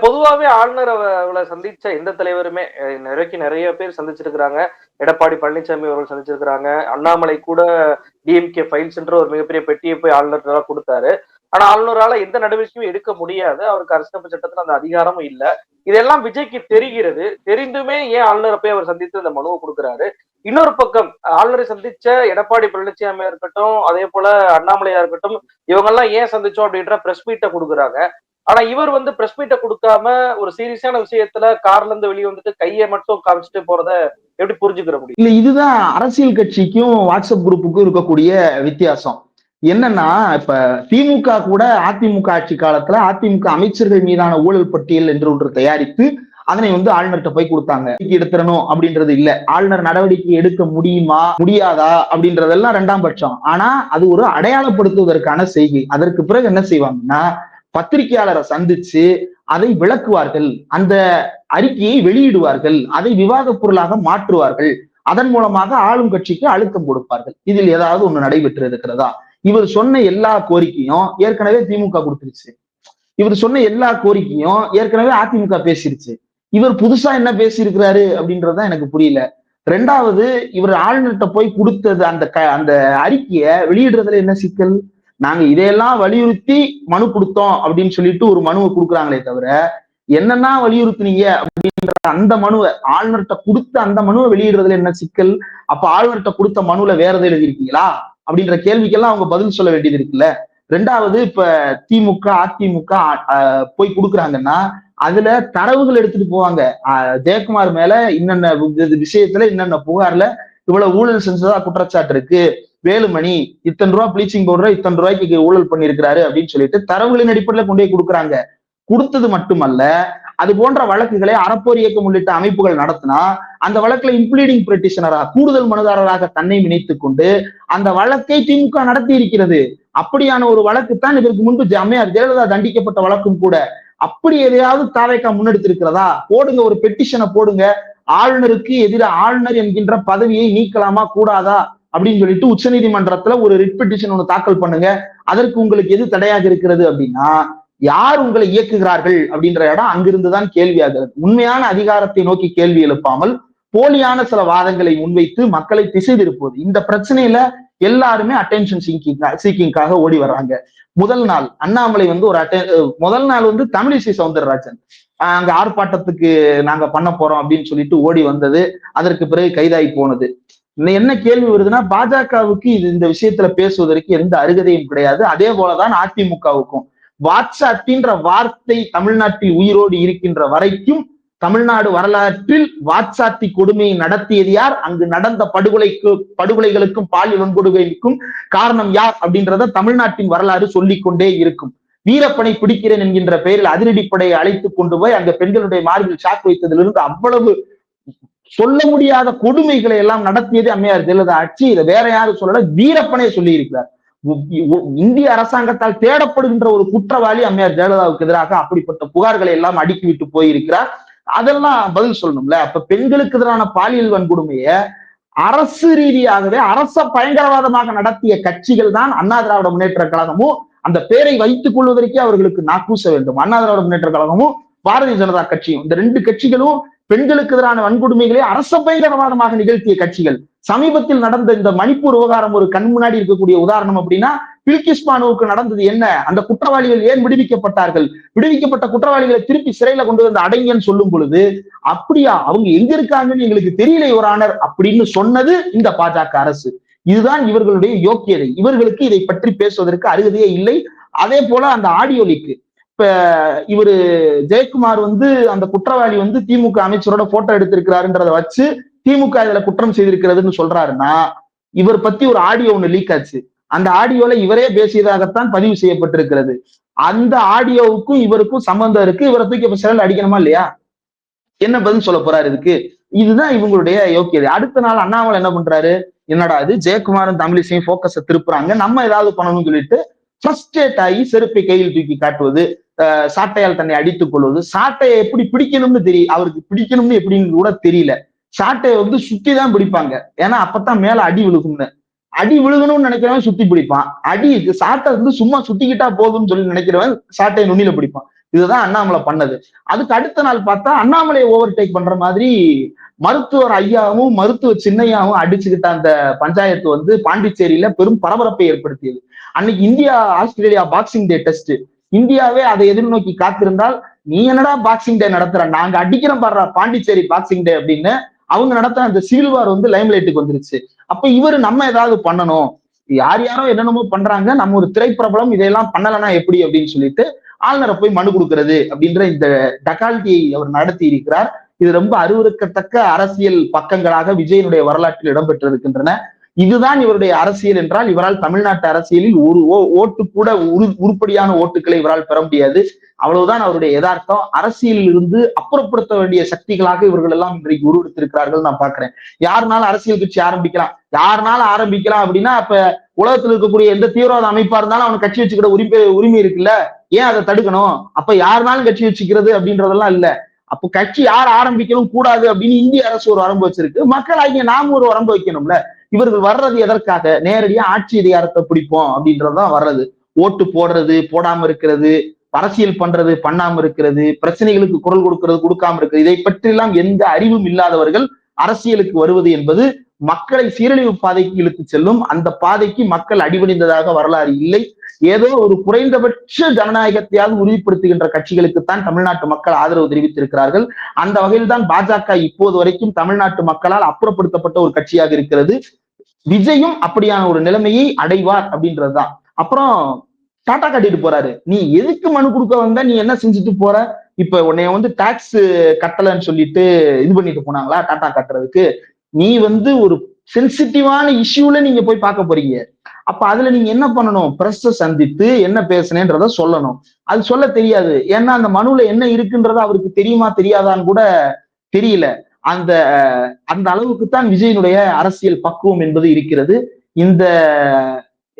பொதுவாகவே ஆளுநர் அவ- அவளை சந்திச்ச எந்த தலைவருமே நிறைக்கு நிறைய பேர் சந்திச்சிருக்கிறாங்க. எடப்பாடி பழனிசாமி அவர்கள் சந்திச்சிருக்கிறாங்க. அண்ணாமலை கூட டிஎம்கே ஃபைல்ஸ் என்ற ஒரு மிகப்பெரிய பெட்டியை போய் ஆளுநர் கொடுத்தாரு. ஆனா ஆளுநரால எந்த நடவடிக்கையும் எடுக்க முடியாது. அவருக்கு அரசியலமைப்பு சட்டத்துல அந்த அதிகாரமும் இல்ல. இதெல்லாம் விஜய்க்கு தெரிகிறது. தெரிந்துமே ஏன் ஆளுநரை போய் அவர் சந்தித்து இந்த மனுவை கொடுக்குறாரு? இன்னொரு பக்கம் ஆளுநரை சந்திச்ச எடப்பாடி பழனிசாமியா இருக்கட்டும் அதே போல அண்ணாமலையா இருக்கட்டும் இவங்க எல்லாம் ஏன் சந்திச்சோம் அப்படின்ற பிரஸ் மீட்டை கொடுக்குறாங்க. ஆனா இவர் வந்து பிரஸ் மீட்டை கொடுக்காம ஒரு சீரியஸான விஷயத்துல கார்ல இருந்து வெளியே வந்துட்டு கையை மட்டும் காமிச்சிட்டு போறத எப்படி புரிஞ்சுக்கிற முடியும்? இல்ல இதுதான் அரசியல் கட்சிக்கும் வாட்ஸ்அப் குரூப்புக்கும் இருக்கக்கூடிய வித்தியாசம். என்னன்னா இப்ப திமுக கூட அதிமுக ஆட்சி காலத்துல அதிமுக அமைச்சர்கள் மீதான ஊழல் பட்டியல் என்று ஒன்று தயாரித்து அதனை வந்து ஆளுநர்கிட்ட போய் கொடுத்தாங்க. எடுத்துடணும் அப்படின்றது இல்ல. ஆளுநர் நடவடிக்கை எடுக்க முடியுமா முடியாதா அப்படின்றதெல்லாம் ரெண்டாம் பட்சம். ஆனா அது ஒரு அடையாளப்படுத்துவதற்கான செய்கை. அதற்கு பிறகு என்ன செய்வாங்கன்னா பத்திரிகையாளரை சந்திச்சு அதை விளக்குவார்கள். அந்த அறிக்கையை வெளியிடுவார்கள். அதை விவாத பொருளாக மாற்றுவார்கள். அதன் மூலமாக ஆளும் கட்சிக்கு அழுத்தம் கொடுப்பார்கள். இதில் ஏதாவது ஒண்ணு நடைபெற்று இருக்கிறதா இவர் சொன்ன எல்லா கோரிக்கையும் ஏற்கனவே திமுக கொடுத்துருச்சு. இவர் சொன்ன எல்லா கோரிக்கையும் ஏற்கனவே அதிமுக பேசிருச்சு. இவர் புதுசா என்ன பேசியிருக்கிறாரு அப்படின்றதுதான் எனக்கு புரியல. ரெண்டாவது இவர் ஆளுநர்கிட்ட போய் கொடுத்தது அந்த க அந்த அறிக்கையை வெளியிடுறதுல என்ன சிக்கல்? நாங்க இதையெல்லாம் வலியுறுத்தி மனு கொடுத்தோம் அப்படின்னு சொல்லிட்டு ஒரு மனுவை கொடுக்குறாங்களே தவிர என்னன்னா வலியுறுத்துனீங்க அப்படின்ற அந்த மனுவை ஆளுநர்கிட்ட கொடுத்த அந்த மனுவை வெளியிடுறதுல என்ன சிக்கல்? அப்ப ஆளுநர்கிட்ட கொடுத்த மனுல வேற எதை எழுதியிருக்கீங்களா? அப்படின்ற கேள்விக்கெல்லாம் அவங்க பதில் சொல்ல வேண்டியது இருக்குல்ல. ரெண்டாவது இப்ப திமுக அதிமுக போய் கொடுக்குறாங்கன்னா அதுல தரவுகள் எடுத்துட்டு போவாங்க. ஜெயக்குமார் மேல இன்னென்ன விஷயத்துல இன்னென்ன புகார்ல இவ்வளவு ஊழல் செஞ்சதா குற்றச்சாட்டு இருக்கு? வேலுமணி இத்தனை ரூபா ப்ளீச்சிங் பவுடர் இத்தனை ரூபாய்க்கு ஊழல் பண்ணியிருக்கிறாரு அப்படின்னு சொல்லிட்டு தரவுகளின் அடிப்படையில கொண்டு போய் கொடுக்குறாங்க. கொடுத்தது மட்டுமல்ல அது போன்ற வழக்குகளை அறப்போர் இயக்கம் உள்ளிட்ட அமைப்புகள் நடத்தினா அந்த வழக்குல இம்ப்ளீடிங் பெட்டிஷனரா கூடுதல் மனுதாரராக தன்னை இணைத்துக் கொண்டு அந்த வழக்கை திமுக நடத்தி இருக்கிறது. அப்படியான ஒரு வழக்கு தான் இதற்கு முன்பு ஜ- அம்மையார் ஜெயலலிதா தண்டிக்கப்பட்ட வழக்கும் கூட. அப்படி எதையாவது தாவேக்கா முன்னெடுத்திருக்கிறதா? போடுங்க ஒரு பெட்டிஷனை போடுங்க. ஆளுநருக்கு எதிராக ஆளுநர் என்கின்ற பதவியை நீக்கலாமா கூடாதா? அப்படின்னு சொல்லிட்டு உச்சநீதிமன்றத்துல ஒரு ரிட் பெட்டிஷன் ஒன்று தாக்கல் பண்ணுங்க. அதற்கு உங்களுக்கு எது தடையாக இருக்கிறது அப்படின்னா யார் உங்களை இயக்குகிறார்கள் அப்படின்ற இடம் அங்கிருந்துதான் கேள்வியாகிறது. உண்மையான அதிகாரத்தை நோக்கி கேள்வி எழுப்பாமல் போலியான சில வாதங்களை முன்வைத்து மக்களை திசை திருப்புவது இந்த பிரச்சனையில எல்லாருமே அட்டென்ஷன் சீக்கிங் சீக்கிங்காக ஓடி வர்றாங்க. முதல் நாள் அண்ணாமலை வந்து ஒரு அட்டென் முதல் நாள் வந்து தமிழிசை சவுந்தரராஜன். அங்க ஆர்ப்பாட்டத்துக்கு நாங்க பண்ண போறோம் அப்படின்னு சொல்லிட்டு ஓடி வந்தது. அதற்கு பிறகு கைதாகி போனது. என்ன கேள்வி வருதுன்னா பாஜகவுக்கு இது இந்த விஷயத்துல பேசுவதற்கு எந்த அருகதையும் கிடையாது. அதே போலதான் அதிமுகவுக்கும். வாட்ஸ்அப்ன்ற வார்த்தை தமிழ்நாட்டில் உயிரோடு இருக்கின்ற வரைக்கும் தமிழ்நாடு வரலாற்றில் வாட்சாத்தி கொடுமையை நடத்தியது யார்? அங்கு நடந்த படுகொலைக்கு படுகொலைகளுக்கும் பாலியல் வன்கொடுமைக்கும் காரணம் யார் அப்படின்றத தமிழ்நாட்டின் வரலாறு சொல்லிக்கொண்டே இருக்கும். வீரப்பனை பிடிக்கிறேன் என்கின்ற பெயரில் அதிரடிப்படையை அழைத்துக் கொண்டு போய் அங்க பெண்களுடைய மார்பில் சாக்கு வைத்ததிலிருந்து அவ்வளவு சொல்ல முடியாத கொடுமைகளை எல்லாம் நடத்தியது அம்மையார் ஜெயலலிதா ஆட்சி. இதை வேற யாரும் சொல்லல. வீரப்பனே சொல்லி இருக்கிறார் இந்திய அரசாங்கத்தால் தேடப்படுகின்ற ஒரு குற்றவாளி அம்மையார் ஜெயலலிதாவுக்கு எதிராக அப்படிப்பட்ட புகார்களை எல்லாம் அடுக்கி விட்டு போயிருக்கிறார். அதெல்லாம் பதில் சொல்லணும்ல. அப்ப பெண்களுக்கு எதிரான பாலியல் வன்கொடுமைய அரசு ரீதியாகவே அரச பயங்கரவாதமாக நடத்திய கட்சிகள் தான் அண்ணா திராவிட முன்னேற்ற கழகமும் அந்த பேரை வைத்துக் கொள்வதற்கே அவர்களுக்கு நாக்கூச வேண்டும். அண்ணா திராவிட முன்னேற்ற கழகமும் பாரதிய ஜனதா கட்சியும். இந்த ரெண்டு கட்சிகளும் பெண்களுக்கு எதிரான வன்கொடுமைகளை அரச பயங்கரவாதமாக நிகழ்த்திய கட்சிகள். சமீபத்தில் நடந்த இந்த மணிப்பூர் விவகாரம் ஒரு கண் முன்னாடி இருக்கக்கூடிய உதாரணம் அப்படின்னா பில்கிஸ் பானுவுக்கு நடந்தது என்ன? அந்த குற்றவாளிகள் ஏன் விடுவிக்கப்பட்டார்கள்? விடுவிக்கப்பட்ட குற்றவாளிகளை திருப்பி சிறையில கொண்டு வந்து அடங்கன்னு சொல்லும் பொழுது அப்படியா அவங்க எங்க இருக்காங்கன்னு எங்களுக்கு தெரியல ஒரு ஆனர் அப்படின்னு சொன்னது இந்த பாஜக அரசு. இதுதான் இவர்களுடைய யோக்கியதை. இவர்களுக்கு இதை பற்றி பேசுவதற்கு அருகதையே இல்லை. அதே போல அந்த ஆடியோ இப்ப இவரு ஜெயக்குமார் வந்து அந்த குற்றவாளி வந்து திமுக அமைச்சரோட போட்டோ எடுத்திருக்கிறாருன்றத வச்சு திமுக இதுல குற்றம் செய்திருக்கிறதுன்னு சொல்றாருன்னா இவர் பத்தி ஒரு ஆடியோ ஒண்ணு லீக் ஆச்சு. அந்த ஆடியோல இவரே பேசியதாகத்தான் பதிவு செய்யப்பட்டிருக்கிறது. அந்த ஆடியோவுக்கும் இவருக்கும் சம்பந்தம் இருக்கு. இவரை தூக்கி இப்ப சிறல் அடிக்கணுமா இல்லையா? என்ன பதில் சொல்ல போறாரு இதுக்கு? இதுதான் இவங்களுடைய யோக்கியது. அடுத்த நாள் அண்ணாமலை என்ன பண்றாரு? என்னடா இது? ஜெயக்குமாரும் தமிழிசையும் போக்கஸை திருப்புறாங்க. நம்ம ஏதாவது பண்ணணும்னு சொல்லிட்டு ஃப்ரஸ்ட்ரேட் ஆகி செருப்பை கையில் தூக்கி காட்டுவது சாட்டையால் தன்னை அடித்துக் கொள்வது. சாட்டையை எப்படி பிடிக்கணும்னு தெரியும் அவருக்கு பிடிக்கணும்னு எப்படின்னு கூட தெரியல. சாட்டையை வந்து சுத்தி தான் பிடிப்பாங்க. ஏன்னா அப்பதான் மேல அடி விழுகும்னு. அடி விழுகணும்னு நினைக்கிறவன் சுத்தி பிடிப்பான். அடி சாட்டை வந்து சும்மா சுத்திக்கிட்டா போதும்னு சொல்லி நினைக்கிறவன் சாட்டையை நுண்ணில பிடிப்பான். இதுதான் அண்ணாமலை பண்ணது. அதுக்கு அடுத்த நாள் பார்த்தா அண்ணாமலையை ஓவர்டேக் பண்ற மாதிரி மருத்துவர் ஐயாவும் மருத்துவ சின்னையாவும் அடிச்சுக்கிட்ட அந்த பஞ்சாயத்து வந்து பாண்டிச்சேரியில பெரும் பரபரப்பை ஏற்படுத்தியது. அன்னைக்கு India Australia boxing day test இந்தியாவே அதை எதிர்நோக்கி காத்திருந்தால் நீ என்னடா பாக்ஸிங் டே நடத்துற? நாங்க அடிக்கிறோம் பாடுற பாண்டிச்சேரி பாக்ஸிங் டே அப்படின்னு அவங்க நடத்துற அந்த சிவில் வார் வந்து லைம்லைட்டுக்கு வந்துருச்சு. அப்ப இவரு நம்ம ஏதாவது பண்ணணும். யார் யாரோ என்னென்னமோ பண்றாங்க. நம்ம ஒரு திரைப்பிரபலம் இதையெல்லாம் பண்ணலனா எப்படி அப்படின்னு சொல்லிட்டு ஆளுநரை போய் மனு கொடுக்கறது அப்படின்ற இந்த டக்கால்ட்டியை அவர் நடத்தி இருக்கிறார். இது ரொம்ப அருவருக்கத்தக்க அரசியல் பக்கங்களாக விஜயனுடைய வரலாற்றில் இடம்பெற்றிருக்கின்றன. இதுதான் இவருடைய அரசியல் என்றால் இவரால் தமிழ்நாட்டு அரசியலில் ஒரு ஓட்டு கூட உரு உருப்படியான ஓட்டுகளை இவரால் பெற முடியாது. அவ்வளவுதான் அவருடைய யதார்த்தம். அரசியலில் இருந்து அப்புறப்படுத்த வேண்டிய சக்திகளாக இவர்கள் எல்லாம் இன்றைக்கு உருவெடுத்திருக்கிறார்கள் நான் பாக்குறேன் யாருனாலும் அரசியல் கட்சி ஆரம்பிக்கலாம். யாருனாலும் ஆரம்பிக்கலாம் அப்படின்னா அப்ப உலகத்துல இருக்கக்கூடிய எந்த தீவிரவாத அமைப்பா இருந்தாலும் அவன் கட்சி வச்சுக்கிற உரிமை உரிமை இருக்குல்ல? ஏன் அதை தடுக்கணும்? அப்ப யாருனாலும் கட்சி வச்சுக்கிறது அப்படின்றதெல்லாம் இல்ல. அப்போ கட்சி யார் ஆரம்பிக்கணும் கூடாது அப்படின்னு இந்திய அரசு ஒரு வரம்பு வச்சிருக்கு. மக்கள் ஆகிய நாம ஒரு வரம்பு வைக்கணும்ல. இவர்கள் வர்றது எதற்காக? நேரடியா ஆட்சி அதிகாரத்தை பிடிப்போம் அப்படின்றதுதான் வர்றது. ஓட்டு போடுறது போடாம இருக்கிறது அரசியல் பண்றது பண்ணாம இருக்கிறது பிரச்சனைகளுக்கு குரல் கொடுக்கிறது கொடுக்காம இருக்கிறது. இதை பற்றியெல்லாம் எந்த அறிவும் இல்லாதவர்கள் அரசியலுக்கு வருவது என்பது மக்களை சீரழிவு பாதைக்கு இழுத்து செல்லும். அந்த பாதைக்கு மக்கள் அடிபணிந்ததாக வரலாறு இல்லை. ஏதோ ஒரு குறைந்தபட்ச ஜனநாயகத்தையாவது உறுதிப்படுத்துகின்ற கட்சிகளுக்குத்தான் தமிழ்நாட்டு மக்கள் ஆதரவு தெரிவித்திருக்கிறார்கள். அந்த வகையில் தான் பாஜக இப்போது வரைக்கும் தமிழ்நாட்டு மக்களால் அப்புறப்படுத்தப்பட்ட ஒரு கட்சியாக இருக்கிறது. விஜயும் அப்படியான ஒரு நிலைமையை அடைவார் அப்படின்றதுதான். அப்புறம் டாட்டா கட்டிட்டு போறாரு. நீ எதுக்கு மனு கொடுக்க வந்த? நீ என்ன செஞ்சுட்டு போற? இப்ப உன்னைய வந்து டாக்ஸ் கட்டலன்னு சொல்லிட்டு இது பண்ணிட்டு போனாங்களா? டாட்டா கட்டுறதுக்கு. நீ வந்து ஒரு சென்சிட்டிவான இஷ்யூல நீங்க போய் பார்க்க போறீங்க. அப்ப அதுல நீங்க என்ன பண்ணணும்? பிரஸ்ஸ சந்தித்து என்ன பேசுனேன்றத சொல்லணும். அது சொல்ல தெரியாது. ஏன்னா அந்த மனுல என்ன இருக்குன்றத அவருக்கு தெரியுமா தெரியாதான்னு கூட தெரியல. அந்த அந்த அளவுக்கு தான் விஜயனுடைய அரசியல் பக்குவம் என்பது இருக்கிறது. இந்த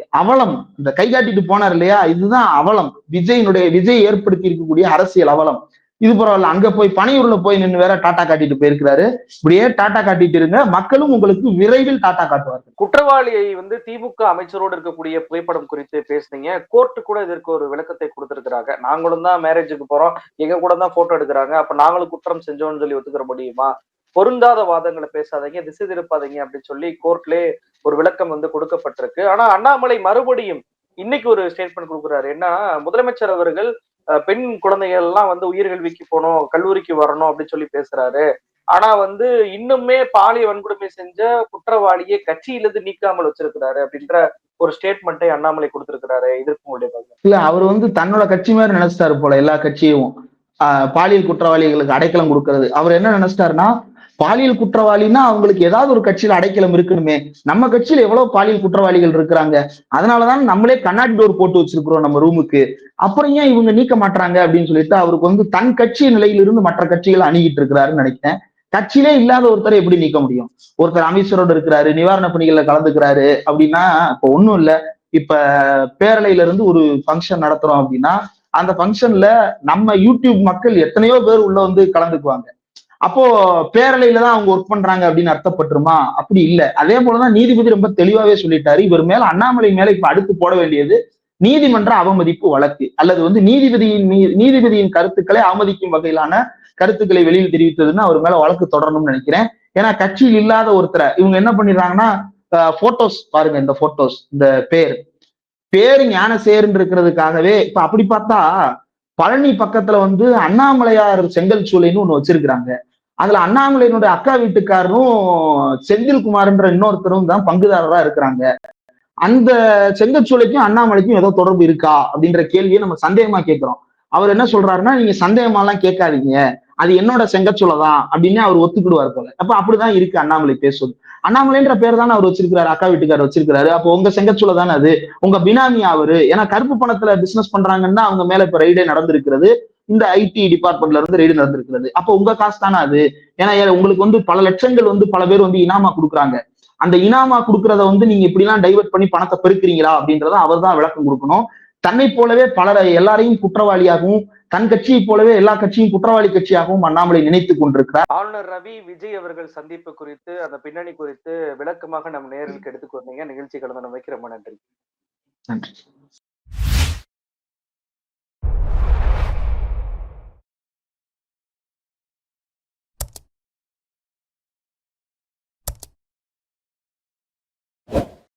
அவலம் இந்த கை காட்டிட்டு போனார் இல்லையா? இதுதான் அவலம். விஜயனுடைய விஜய் ஏற்படுத்தி இருக்கக்கூடிய அரசியல் அவலம். இது பரவாயில்ல அங்க போய் பனையூர்ல போய் நின்று வேற டாட்டா காட்டிட்டு போயிருக்கிறாரு. இப்படியே டாட்டா காட்டிட்டு இருங்க மக்களும் உங்களுக்கு விரைவில் டாட்டா காட்டுவார்கள். குற்றவாளியை வந்து திமுக அமைச்சரோடு இருக்கக்கூடிய புகைப்படம் குறித்து பேசுனீங்க. கோர்ட்டு கூட இதற்கு ஒரு விளக்கத்தை கொடுத்திருக்கிறாங்க. நாங்களும் தான் மேரேஜுக்கு போறோம். எங்க கூட தான் போட்டோ எடுக்கிறாங்க. அப்ப நாங்களும் குற்றம் செஞ்சோம்னு சொல்லி ஒத்துக்கிற முடியுமா? பொருந்தாத வாதங்களை பேசாதீங்க திசை திருப்பாதீங்க அப்படின்னு சொல்லி கோர்ட்லயே ஒரு விளக்கம் வந்து கொடுக்கப்பட்டிருக்கு. ஆனா அண்ணாமலை மறுபடியும் இன்னைக்கு ஒரு ஸ்டேட்மெண்ட் கொடுக்குறாரு. என்னன்னா முதலமைச்சர் அவர்கள் பெண் குழந்தைகள் எல்லாம் வந்து உயிர்கல்விக்கு போகணும் கல்லூரிக்கு வரணும் அப்படின்னு சொல்லி பேசுறாரு. ஆனா வந்து இன்னுமே பாலிய வன்கொடுமை செஞ்ச குற்றவாளியை கட்சியிலிருந்து நீக்காமல் வச்சிருக்கிறாரு அப்படின்ற ஒரு ஸ்டேட்மெண்ட்டை அண்ணாமலை கொடுத்திருக்கிறாரு. இதற்கு உங்களுடைய இல்ல அவர் வந்து தன்னோட கட்சி மாதிரி நினைச்சிட்டாரு போல எல்லா கட்சியும் பாலியல் குற்றவாளிகளுக்கு அடைக்கலம் கொடுக்கறது. அவர் என்ன நினைச்சிட்டாருன்னா பாலியல் குற்றவாளின்னா அவங்களுக்கு ஏதாவது ஒரு கட்சியில அடைக்கலம் இருக்கணுமே. நம்ம கட்சியில எவ்வளவு பாலியல் குற்றவாளிகள் இருக்கிறாங்க? அதனாலதான் நம்மளே கண்ணாடி டோர் போட்டு வச்சிருக்கிறோம் நம்ம ரூமுக்கு. அப்புறம் ஏன் இவங்க நீக்க மாட்டாங்க அப்படின்னு சொல்லிட்டு அவருக்கு வந்து தன் கட்சி நிலையிலிருந்து மற்ற கட்சிகளை அணுகிட்டு இருக்கிறாருன்னு நினைக்கிறேன். கட்சியிலே இல்லாத ஒருத்தரை எப்படி நீக்க முடியும்? ஒருத்தர் அமைச்சரோடு இருக்கிறாரு நிவாரண பணிகள்ல கலந்துக்கிறாரு அப்படின்னா இப்ப ஒண்ணும் இல்ல. இப்ப பேரலையில இருந்து ஒரு ஃபங்க்ஷன் நடத்துறோம் அப்படின்னா அந்த ஃபங்க்ஷன்ல நம்ம யூடியூப் மக்கள் எத்தனையோ பேர் உள்ள வந்து கலந்துக்குவாங்க. அப்போ பேரலையில தான் அவங்க ஒர்க் பண்றாங்க அப்படின்னு அர்த்தப்பட்டுருமா? அப்படி இல்லை. அதே போலதான் நீதிபதி ரொம்ப தெளிவாவே சொல்லிட்டாரு. இவர் மேல அண்ணாமலை மேல இப்ப அடுத்து போட வேண்டியது நீதிமன்ற அவமதிப்பு வழக்கு. அல்லது வந்து நீதிபதியின் நீதிபதியின் கருத்துக்களை அவமதிக்கும் வகையிலான கருத்துக்களை வெளியில் தெரிவித்ததுன்னு அவர் மேல வழக்கு தொடரணும்னு நினைக்கிறேன். ஏன்னா கட்சியில் இல்லாத ஒருத்தரை இவங்க என்ன பண்ணிடுறாங்கன்னா போட்டோஸ் பாருங்க இந்த போட்டோஸ் இந்த பேர். பேரு ஞான இருக்கிறதுக்காகவே இப்ப அப்படி பார்த்தா பழனி பக்கத்துல வந்து அண்ணாமலையார் செங்கல் சூளைன்னு ஒண்ணு வச்சிருக்கிறாங்க. அதுல அண்ணாமலையினுடைய அக்கா வீட்டுக்காரரும் செந்தில்குமார்ன்ற இன்னொருத்தரும் தான் பங்குதாரரா இருக்கிறாங்க. அந்த செங்கச்சூளைக்கும் அண்ணாமலைக்கும் ஏதோ தொடர்பு இருக்கா? அப்படின்ற கேள்வியை நம்ம சந்தேகமா கேட்கிறோம். அவர் என்ன சொல்றாருன்னா நீங்க சந்தேகமா எல்லாம் கேட்காதீங்க. அது என்னோட செங்கச்சூளை தான் அப்படின்னு அவர் ஒத்துக்கிடுவார் போல. அப்ப அப்படிதான் இருக்கு அண்ணாமலை பேசுவது. அண்ணாமலைன்ற பேர் தானே அவர் வச்சிருக்கிறாரு அக்கா வீட்டுக்காரர் வச்சிருக்கிறாரு. அப்போ உங்க செங்கச்சூளை தானே அது? உங்க பினாமி அவரு ஏன்னா கருப்பு பணத்துல பிசினஸ் பண்றாங்கன்னா அவங்க மேல இப்ப ரைடே நடந்திருக்கிறது. இந்த ஐடி டிபார்ட்மெண்ட்ல இருந்து ரெய்டு நடந்திருக்கிறது. அப்போ உங்க காசு தானே அது? ஏன்னா உங்களுக்கு வந்து பல லட்சங்கள் வந்து பல பேர் வந்து இனாமா கொடுக்குறாங்க. அந்த இனாமா கொடுக்கறத வந்து நீங்க இப்படி எல்லாம் டைவெர்ட் பண்ணி பணத்தை பெருக்கிறீங்களா அப்படின்றத அவர் தான் விளக்கம் கொடுக்கணும். தன்னை போலவே பலரை எல்லாரையும் குற்றவாளியாகவும் தன் கட்சியை போலவே எல்லா கட்சியும் குற்றவாளி கட்சியாகவும் அண்ணாமலை நினைத்துக் கொண்டிருக்கிறார். ஆளுநர் ரவி விஜய் அவர்கள் சந்திப்பு குறித்து அந்த பின்னணி குறித்து விளக்கமாக நம்ம நேர்களுக்கு எடுத்துக்கு வந்தீங்க நிகழ்ச்சி கலந்து வைக்க ரொம்ப நன்றி. நன்றி.